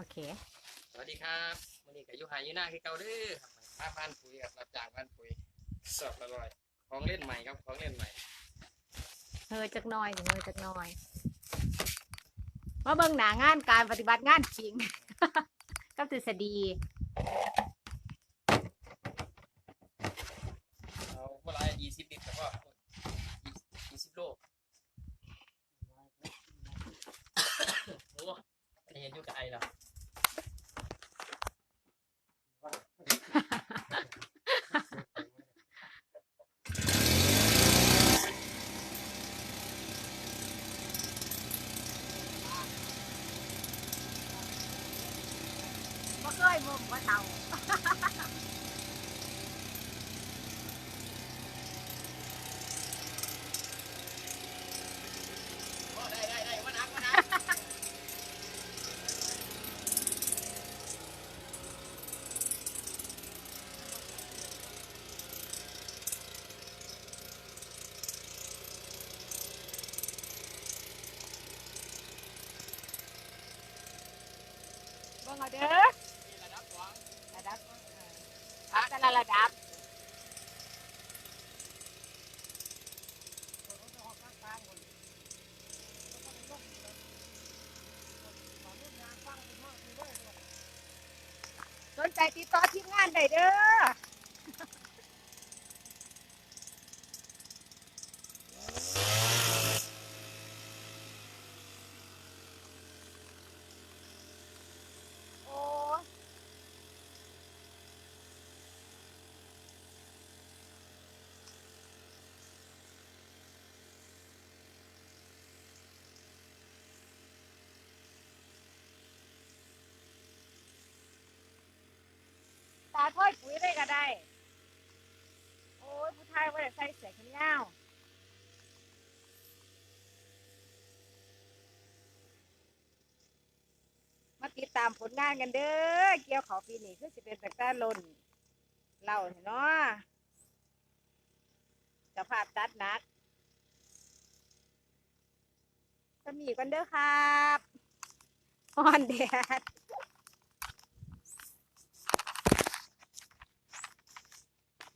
โอเค สวัสดีครับวันนี้กับยุหายยูนาคือเก่าเด้อครับมาพันปุ๋ยครับรับจ้างพันปุ๋ยสอบละร้อยของเล่นใหม่ครับของเล่นใหม่เฮอจักหน่อยเฮอจักหน่อยมาเบิ่งหนางานการปฏิบัติงานจริง กับทฤษฎีเอาเมื่อไรยี่สิบลิตรแล้วก็ยี่สิบโลโอ้จะเห็นอยู่กับไอเหร บ่เคยมุมว่าเตาโอ้ได้ไละระดับสนใจติดต่อทีมงานได้เด้อ ถ้อยปุ๋ยได้ก็ได้ โอ้ยผู้ชายว่าจะใส่เสื้อแขนยาวมาติดตามผลงานกันเด้อ เกี่ยวขาวปีนี้คือสิเป็นแต่การลนเล่าเนาะเจะภาพจัดนักสมีกันเด้อครับอ่อนแดด